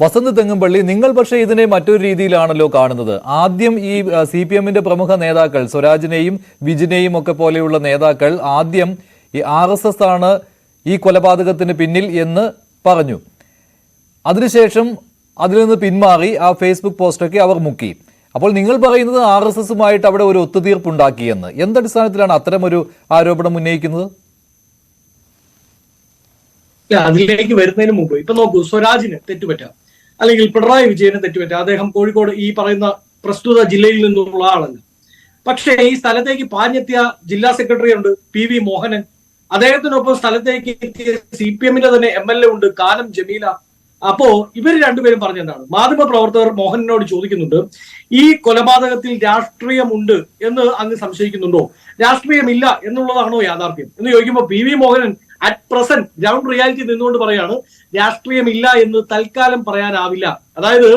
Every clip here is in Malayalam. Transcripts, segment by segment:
വസന്ത് തെങ്ങുംപള്ളി നിങ്ങൾ പക്ഷേ ഇതിനെ മറ്റൊരു രീതിയിലാണല്ലോ കാണുന്നത്. ആദ്യം ഈ സി പി എമ്മിന്റെ പ്രമുഖ നേതാക്കൾ സ്വരാജിനെയും വിജിനെയും ഒക്കെ പോലെയുള്ള നേതാക്കൾ ആദ്യം ഈ ആർ എസ് എസ് ആണ് ഈ കൊലപാതകത്തിന് പിന്നിൽ എന്ന് പറഞ്ഞു. അതിനുശേഷം അതിൽ നിന്ന് പിന്മാറി ആ ഫേസ്ബുക്ക് പോസ്റ്റൊക്കെ അവർ മുക്കി. അപ്പോൾ നിങ്ങൾ പറയുന്നത് ആർ എസ് എസുമായിട്ട് അവിടെ ഒരു ഒത്തുതീർപ്പുണ്ടാക്കിയെന്ന്. എന്തടിസ്ഥാനത്തിലാണ് ഒരു ആരോപണം ഉന്നയിക്കുന്നത്? അതിലേക്ക് വരുന്നതിന് മുമ്പ്. ഇപ്പൊ നോക്കൂ സ്വരാജിന് തെറ്റുപറ്റാം. അല്ലെങ്കിൽ പിണറായി വിജയന് തെറ്റുപറ്റി. അദ്ദേഹം കോഴിക്കോട് ഈ പറയുന്ന പ്രസ്തുത ജില്ലയിൽ നിന്നുള്ള ആളല്ല. പക്ഷേ ഈ സ്ഥലത്തേക്ക് പാഞ്ഞെത്തിയ ജില്ലാ സെക്രട്ടറി ഉണ്ട് പി വി മോഹനൻ. അദ്ദേഹത്തിനൊപ്പം സ്ഥലത്തേക്ക് എത്തിയ സി പി എമ്മിന്റെ തന്നെ എം എൽ എ ഉണ്ട് കാനം ജമീല. അപ്പോ ഇവർ രണ്ടുപേരും പറഞ്ഞെന്താണ്? മാധ്യമ പ്രവർത്തകർ മോഹനനോട് ചോദിക്കുന്നുണ്ട് ഈ കൊലപാതകത്തിൽ രാഷ്ട്രീയമുണ്ട് എന്ന് അങ്ങ് സംശയിക്കുന്നുണ്ടോ? രാഷ്ട്രീയമില്ല എന്നുള്ളതാണോ യാഥാർത്ഥ്യം? എന്ന് ചോദിക്കുമ്പോൾ P V Mohanan at present ground reality നിന്നുകൊണ്ട് പറയാണ് രാഷ്ട്രീയമില്ല എന്ന് തൽക്കാലം പറയാനാവില്ല. അതായത്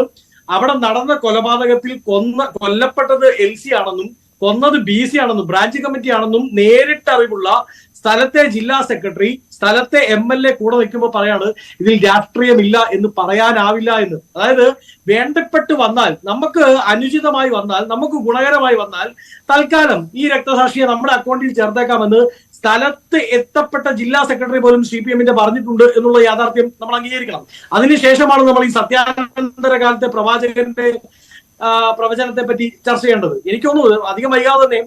അവിടെ നടന്ന കൊലപാതകത്തിൽ കൊന്ന കൊല്ലപ്പെട്ടത് എൽ സി ആണെന്നും കൊന്നത് ബി സി ആണെന്നും ബ്രാഞ്ച് കമ്മിറ്റി ആണെന്നും നേരിട്ട് അറിവുള്ള സ്ഥലത്തെ ജില്ലാ സെക്രട്ടറി സ്ഥലത്തെ എം എൽ എ കൂടെ നിൽക്കുമ്പോൾ പറയാണ് ഇതിൽ രാഷ്ട്രീയമില്ല എന്ന് പറയാനാവില്ല എന്ന്. അതായത് വേണ്ടപ്പെട്ട് വന്നാൽ നമുക്ക് അനുചിതമായി വന്നാൽ നമുക്ക് ഗുണകരമായി വന്നാൽ തൽക്കാലം ഈ രക്തസാക്ഷിയെ നമ്മുടെ അക്കൗണ്ടിൽ ചേർത്തേക്കാമെന്ന് സ്ഥലത്ത് എത്തപ്പെട്ട ജില്ലാ സെക്രട്ടറി പോലും സി പി എമ്മിന്റെ പറഞ്ഞിട്ടുണ്ട് എന്നുള്ള യാഥാർത്ഥ്യം നമ്മൾ അംഗീകരിക്കണം. അതിനുശേഷമാണ് നമ്മൾ ഈ സത്യാനന്തര കാലത്തെ പ്രവാചകന്റെ പ്രവചനത്തെ പറ്റി ചർച്ച ചെയ്യേണ്ടത്. എനിക്ക് തോന്നുന്നു അധികം വൈകാതെ തന്നെ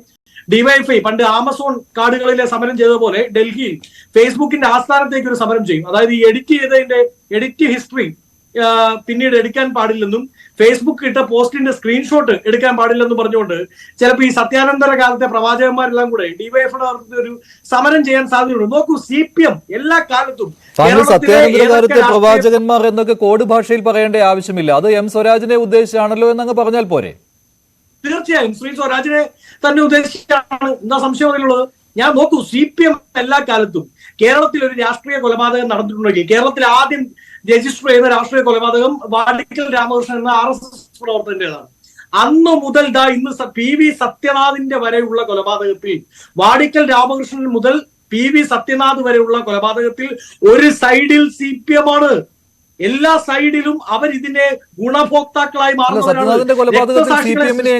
ഡിവൈഎഫ്ഐ പണ്ട് ആമസോൺ കാർഡുകളിലെ സമരം ചെയ്ത പോലെ ഡൽഹിയിൽ ഫേസ്ബുക്കിന്റെ ആസ്ഥാനത്തേക്ക് ഒരു സമരം ചെയ്യും. അതായത് ഈ എഡിറ്റ് ചെയ്തതിന്റെ എഡിറ്റ് ഹിസ്റ്ററി പിന്നീട് എടുക്കാൻ പാടില്ലെന്നും ഫേസ്ബുക്ക് ഇട്ട പോസ്റ്റിന്റെ സ്ക്രീൻഷോട്ട് എടുക്കാൻ പാടില്ലെന്നും പറഞ്ഞുകൊണ്ട് ചിലപ്പോൾ ഈ സത്യാനന്തര കാലത്തെ പ്രവാചകന്മാരെല്ലാം കൂടെ ഡിവൈഎഫിയുടെ ഒരു സമരം ചെയ്യാൻ സാധ്യതയുണ്ട്. നോക്കൂ സി പി എം എല്ലാ കാലത്തും സത്യാനന്തര കാലത്തെ പ്രവാചകന്മാർ എന്നൊക്കെ കോഡ് ഭാഷയിൽ പറയേണ്ട ആവശ്യമില്ല. അത് എം സ്വരാജിനെ ഉദ്ദേശിച്ചാണല്ലോ എന്നങ്ങ് പറഞ്ഞാൽ പോരെ? തീർച്ചയായും ശ്രീ സ്വരാജിനെ തന്നെ ഉദ്ദേശിച്ചാണ്. എന്താ സംശയം അതിലുള്ളത്? ഞാൻ നോക്കൂ സി പി എം എല്ലാ കാലത്തും കേരളത്തിൽ ഒരു രാഷ്ട്രീയ കൊലപാതകം നടന്നിട്ടുണ്ടെങ്കിൽ കേരളത്തിൽ ആദ്യം രജിസ്റ്റർ ചെയ്യുന്ന രാഷ്ട്രീയ കൊലപാതകം വാടിക്കൽ രാമകൃഷ്ണൻ എന്ന ആർ എസ് എസ് പ്രവർത്തകന്റേതാണ് അന്ന് മുതൽ ദാ ഇന്ന് പി വി സത്യനാഥിന്റെ വരെയുള്ള കൊലപാതകത്തിൽ വാടിക്കൽ രാമകൃഷ്ണൻ മുതൽ പി വി സത്യനാഥ് വരെയുള്ള കൊലപാതകത്തിൽ ഒരു സൈഡിൽ സി പി എം ആണ്. എല്ലാ സൈഡിലും അവർ ഇതിന്റെ ഗുണഭോക്താക്കളായി മാറുന്നവരാണ്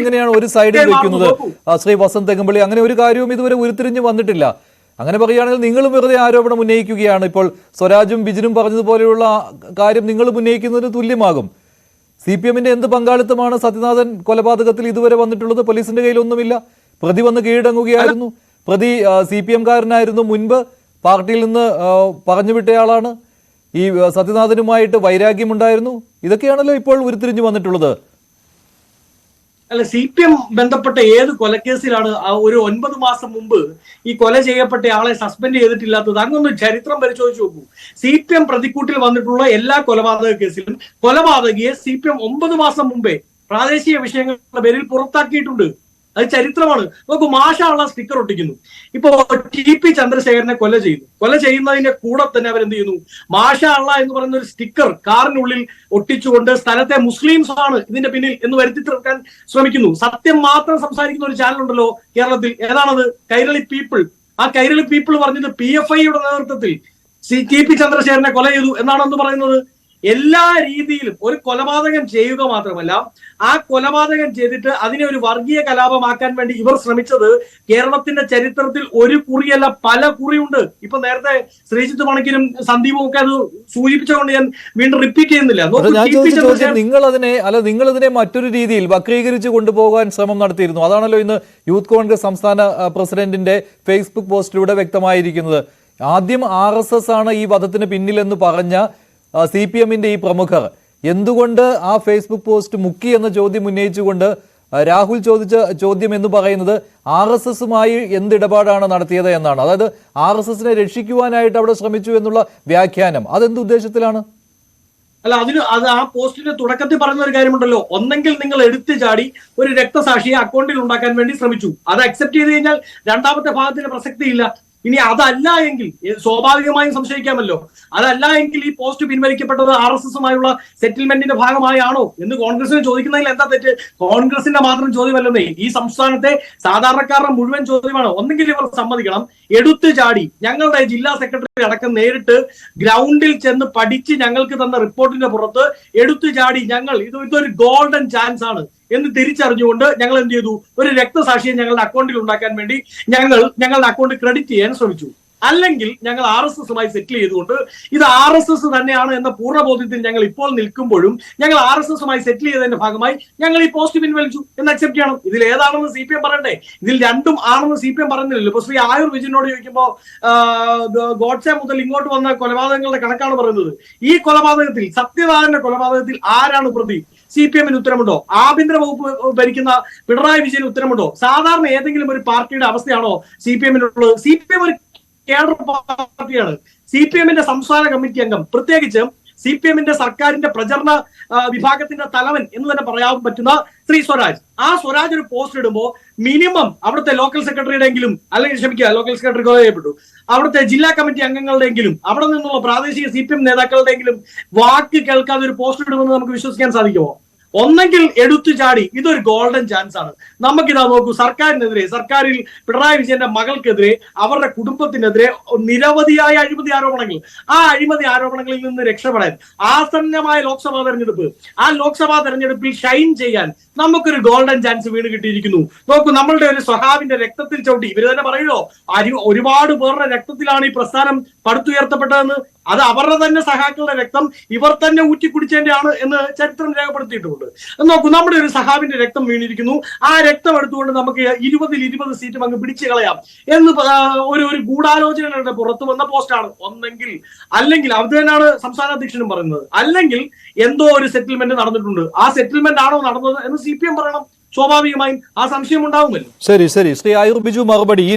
എങ്ങനെയാണ് ഒരു സൈഡിൽ വെക്കുന്നത്? ശ്രീ വസന്ത് തെങ്ങമ്പള്ളി അങ്ങനെ ഒരു കാര്യവും ഇതുവരെ ഉരുത്തിരിഞ്ഞ് വന്നിട്ടില്ല. അങ്ങനെ പറയുകയാണെങ്കിൽ നിങ്ങളും വെറുതെ ആരോപണം ഉന്നയിക്കുകയാണ്. ഇപ്പോൾ സ്വരാജും ബിജിനും പറഞ്ഞതുപോലെയുള്ള കാര്യം നിങ്ങൾ ഉന്നയിക്കുന്നതിന് തുല്യമാകും. സി പി എമ്മിന്റെ എന്ത് പങ്കാളിത്തമാണ് സത്യനാഥൻ കൊലപാതകത്തിൽ ഇതുവരെ വന്നിട്ടുള്ളത്? പോലീസിന്റെ കയ്യിലൊന്നുമില്ല. പ്രതി വന്ന് കീഴടങ്ങുകയായിരുന്നു. പ്രതി സി പി എംകാരനായിരുന്നു മുൻപ്. പാർട്ടിയിൽ നിന്ന് പറഞ്ഞുവിട്ടയാളാണ്. ഈ സത്യനാഥനുമായിട്ട് വൈരാഗ്യമുണ്ടായിരുന്നു? ഇതൊക്കെയാണല്ലോ ഇപ്പോൾ ഉരുത്തിരിഞ്ഞു വന്നിട്ടുള്ളത്. അല്ല സി പി എം ബന്ധപ്പെട്ട ഏത് കൊലക്കേസിലാണ് ആ ഒരു ഒൻപത് മാസം മുമ്പ് ഈ കൊല ചെയ്യപ്പെട്ട ആളെ സസ്പെൻഡ് ചെയ്തിട്ടില്ലാത്തത്? അങ്ങൊന്ന് ചരിത്രം പരിശോധിച്ച് നോക്കൂ. സി പി എം പ്രതിക്കൂട്ടിൽ വന്നിട്ടുള്ള എല്ലാ കൊലപാതക കേസിലും കൊലപാതകിയെ സി പി എം ഒമ്പത് മാസം മുമ്പേ പ്രാദേശിക വിഷയങ്ങളുടെ പേരിൽ പുറത്താക്കിയിട്ടുണ്ട്. അത് ചരിത്രമാണ്. നോക്കൂ മാഷാള്ള സ്റ്റിക്കർ ഒട്ടിക്കുന്നു ഇപ്പോ ടി പി ചന്ദ്രശേഖരനെ കൊല ചെയ്യുന്നു. കൊല ചെയ്യുന്നതിന്റെ കൂടെ തന്നെ അവരെന്ത് ചെയ്യുന്നു? മാഷാള്ള എന്ന് പറയുന്ന ഒരു സ്റ്റിക്കർ കാറിനുള്ളിൽ ഒട്ടിച്ചുകൊണ്ട് സ്ഥലത്തെ മുസ്ലിംസ് ആണ് ഇതിന്റെ പിന്നിൽ എന്ന് വരുത്തി തീർക്കാൻ ശ്രമിക്കുന്നു. സത്യം മാത്രം സംസാരിക്കുന്ന ഒരു ചാനൽ ഉണ്ടല്ലോ കേരളത്തിൽ. ഏതാണത്? കൈരളി പീപ്പിൾ. ആ കൈരളി പീപ്പിൾ പറഞ്ഞത് പി എഫ് ഐയുടെ നേതൃത്വത്തിൽ സി ടി പി ചന്ദ്രശേഖരനെ കൊല ചെയ്തു എന്നാണ് എന്ന് പറയുന്നത്. എല്ലാ രീതിയിലും ഒരു കൊലപാതകം ചെയ്യുക മാത്രമല്ല ആ കൊലപാതകം ചെയ്തിട്ട് അതിനെ ഒരു വർഗീയ കലാപമാക്കാൻ വേണ്ടി ഇവർ ശ്രമിച്ചത് കേരളത്തിന്റെ ചരിത്രത്തിൽ ഒരു കുറിയല്ല പല കുറിയുണ്ട്. ഇപ്പൊ നേരത്തെ ശ്രീജിത്ത് മണക്കിനും സന്ദീപും ഒക്കെ അത് സൂചിപ്പിച്ചുകൊണ്ട് ഞാൻ വീണ്ടും റിപ്പീറ്റ് ചെയ്യുന്നില്ല. നിങ്ങൾ അതിനെ അല്ല നിങ്ങൾ ഇതിനെ മറ്റൊരു രീതിയിൽ വക്രീകരിച്ച് കൊണ്ടുപോകാൻ ശ്രമം നടത്തിയിരുന്നു. അതാണല്ലോ ഇന്ന് യൂത്ത് കോൺഗ്രസ് സംസ്ഥാന പ്രസിഡന്റിന്റെ ഫേസ്ബുക്ക് പോസ്റ്റിലൂടെ വ്യക്തമായിരിക്കുന്നത്. ആദ്യം ആർ എസ് എസ് ആണ് ഈ വധത്തിന് പിന്നിലെന്ന് പറഞ്ഞ സി പി എമ്മിന്റെ ഈ പ്രമുഖർ. എന്തുകൊണ്ട് ആ ഫേസ്ബുക്ക് പോസ്റ്റ് മുക്കി എന്ന ചോദ്യം ഉന്നയിച്ചുകൊണ്ട് രാഹുൽ ചോദിച്ച ചോദ്യം എന്ന് പറയുന്നത് ആർ എസ് എസുമായി എന്ത് ഇടപാടാണ് നടത്തിയത് എന്നാണ്. അതായത് ആർ എസ് എസിനെ രക്ഷിക്കുവാനായിട്ട് അവിടെ ശ്രമിച്ചു എന്നുള്ള വ്യാഖ്യാനം. അതെന്ത് ഉദ്ദേശത്തിലാണ്? അല്ല അതിന് അത് ആ പോസ്റ്റിന്റെ തുടക്കത്തിൽ പറയുന്ന ഒരു കാര്യമുണ്ടല്ലോ. ഒന്നെങ്കിൽ നിങ്ങൾ എടുത്തു ചാടി ഒരു രക്തസാക്ഷിയെ അക്കൗണ്ടിൽ ഉണ്ടാക്കാൻ വേണ്ടി ശ്രമിച്ചു. അത് അക്സെപ്റ്റ് ചെയ്ത് കഴിഞ്ഞാൽ രണ്ടാമത്തെ ഭാഗത്തിന് പ്രസക്തിയില്ല. ഇനി അതല്ല എങ്കിൽ സ്വാഭാവികമായും സംശയിക്കാമല്ലോ. അതല്ല എങ്കിൽ ഈ പോസ്റ്റ് പിൻവലിക്കപ്പെട്ടത് ആർ എസ് എസുമായുള്ള സെറ്റിൽമെന്റിന്റെ ഭാഗമായാണോ? എന്ന് കോൺഗ്രസിന് ചോദിക്കുന്നതിൽ എന്താ തെറ്റ്? കോൺഗ്രസിന്റെ മാത്രം ചോദ്യമല്ലെന്നേ. ഈ സംസ്ഥാനത്തെ സാധാരണക്കാരുടെ മുഴുവൻ ചോദ്യമാണ്. ഒന്നെങ്കിൽ ഇവർ സമ്മതിക്കണം എടുത്തു ചാടി. ഞങ്ങളുടെ ജില്ലാ സെക്രട്ടറി അടക്കം നേരിട്ട് ഗ്രൗണ്ടിൽ ചെന്ന് പഠിച്ച് ഞങ്ങൾക്ക് തന്ന റിപ്പോർട്ടിന്റെ പുറത്ത് എടുത്തു ചാടി ഞങ്ങൾ. ഇത് ഇതൊരു ഗോൾഡൻ ചാൻസ് ആണ് എന്ന് തിരിച്ചറിഞ്ഞുകൊണ്ട് ഞങ്ങൾ എന്ത് ചെയ്തു? ഒരു രക്തസാക്ഷിയെ ഞങ്ങളുടെ അക്കൗണ്ടിൽ ഉണ്ടാക്കാൻ വേണ്ടി ഞങ്ങൾ ഞങ്ങളുടെ അക്കൗണ്ട് ക്രെഡിറ്റ് ചെയ്യാൻ ശ്രമിച്ചു. അല്ലെങ്കിൽ ഞങ്ങൾ ആർ എസ് എസുമായി സെറ്റിൽ ചെയ്തുകൊണ്ട് ഇത് ആർ എസ് എസ് തന്നെയാണ് എന്ന പൂർണബോധ്യത്തിൽ ഞങ്ങൾ ഇപ്പോൾ നിൽക്കുമ്പോഴും ഞങ്ങൾ ആർ എസ് എസുമായി സെറ്റിൽ ചെയ്തതിന്റെ ഭാഗമായി ഞങ്ങൾ ഈ പോസ്റ്റ് പിൻവലിച്ചു എന്ന് അക്സെപ്റ്റ് ചെയ്യണം. ഇതിൽ ഏതാണെന്ന് സി പി എം പറയണ്ടേ? ഇതിൽ രണ്ടും ആണെന്ന് സി പി എം പറയുന്നില്ലല്ലോ. ഇപ്പൊ ശ്രീ ആയുർ വിജയനോട് ചോദിക്കുമ്പോൾ ഗോഡ്സെ മുതൽ ഇങ്ങോട്ട് വന്ന കൊലപാതകങ്ങളുടെ കണക്കാണ് പറയുന്നത്. ഈ കൊലപാതകത്തിൽ സത്യനാഥന്റെ കൊലപാതകത്തിൽ ആരാണ് പ്രതി? സി പി എമ്മിന് ഉത്തരമുണ്ടോ? ആഭ്യന്തര വകുപ്പ് ഭരിക്കുന്ന പിണറായി വിജയന് ഉത്തരമുണ്ടോ? സാധാരണ ഏതെങ്കിലും ഒരു പാർട്ടിയുടെ അവസ്ഥയാണോ സി പി എമ്മിനുള്ളത് സി പി എം ഒരു കേഡർ പാർട്ടിയാണ്. സി പി എമ്മിന്റെ സംസ്ഥാന കമ്മിറ്റി അംഗം. പ്രത്യേകിച്ച് സി പി എമ്മിന്റെ സർക്കാരിന്റെ പ്രചരണ വിഭാഗത്തിന്റെ തലവൻ എന്ന് തന്നെ പറയാൻ പറ്റുന്ന ശ്രീ സ്വരാജ്. ആ സ്വരാജ് ഒരു പോസ്റ്റ് ഇടുമ്പോൾ മിനിമം അവിടുത്തെ ലോക്കൽ സെക്രട്ടറിയുടെ എങ്കിലും അല്ലെങ്കിൽ ക്ഷമിക്കുക ലോക്കൽ സെക്രട്ടറി ചെയ്യപ്പെട്ടു അവിടുത്തെ ജില്ലാ കമ്മിറ്റി അംഗങ്ങളുടെയെങ്കിലും അവിടെ നിന്നുള്ള പ്രാദേശിക സി പി എം നേതാക്കളുടെയെങ്കിലും വാക്ക് കേൾക്കാതെ ഒരു പോസ്റ്റ് ഇടുമെന്ന് നമുക്ക് വിശ്വസിക്കാൻ സാധിക്കുമോ? ഒന്നെങ്കിൽ എടുത്തു ചാടി. ഇതൊരു ഗോൾഡൻ ചാൻസ് ആണ്. നമുക്കിതാ നോക്കൂ സർക്കാരിനെതിരെ സർക്കാരിൽ പിണറായി വിജയന്റെ മകൾക്കെതിരെ അവരുടെ കുടുംബത്തിനെതിരെ നിരവധിയായ അഴിമതി ആരോപണങ്ങൾ. ആ അഴിമതി ആരോപണങ്ങളിൽ നിന്ന് രക്ഷപ്പെടാൻ ആസന്നമായ ലോക്സഭാ തെരഞ്ഞെടുപ്പ്. ആ ലോക്സഭാ തെരഞ്ഞെടുപ്പിൽ ഷൈൻ ചെയ്യാൻ നമുക്കൊരു ഗോൾഡൻ ചാൻസ് വീണ് കിട്ടിയിരിക്കുന്നു. നോക്കൂ നമ്മളുടെ ഒരു സ്വഹാബിന്റെ രക്തത്തിൽ ചവിട്ടി. ഇവർ തന്നെ പറയുമോ ഒരുപാട് പേരുടെ രക്തത്തിലാണ് ഈ പ്രസ്ഥാനം പടുത്തുയർത്തപ്പെട്ടതെന്ന്? അത് അവരുടെ തന്നെ സഹാക്കളുടെ രക്തം ഇവർ തന്നെ ഊറ്റി കുടിച്ചതിന്റെ എന്ന് ചരിത്രം രേഖപ്പെടുത്തിയിട്ടുണ്ട്. നോക്കൂ നമ്മുടെ ഒരു സഹാബിന്റെ രക്തം വീണിരിക്കുന്നു. ആ രക്തം എടുത്തുകൊണ്ട് നമുക്ക് ഇരുപതിൽ ഇരുപത് സീറ്റും അങ്ങ് പിടിച്ചു കളയാം എന്ന് ഒരു ഒരു ഗൂഢാലോചനകളുടെ പുറത്തു വന്ന പോസ്റ്റാണ് ഒന്നെങ്കിൽ അല്ലെങ്കിൽ അത് തന്നെയാണ് സംസ്ഥാന അധ്യക്ഷനും പറയുന്നത്. അല്ലെങ്കിൽ എന്തോ ഒരു സെറ്റിൽമെന്റ് നടന്നിട്ടുണ്ട്. ആ സെറ്റിൽമെന്റ് ആണോ നടന്നത് എന്ന് സി പറയണം. സ്വാഭാവികമായും ആ സംശയം ഉണ്ടാവുമല്ലോ. ശരി ശരി. ശ്രീ ആയുർ ബിജു മറുപടി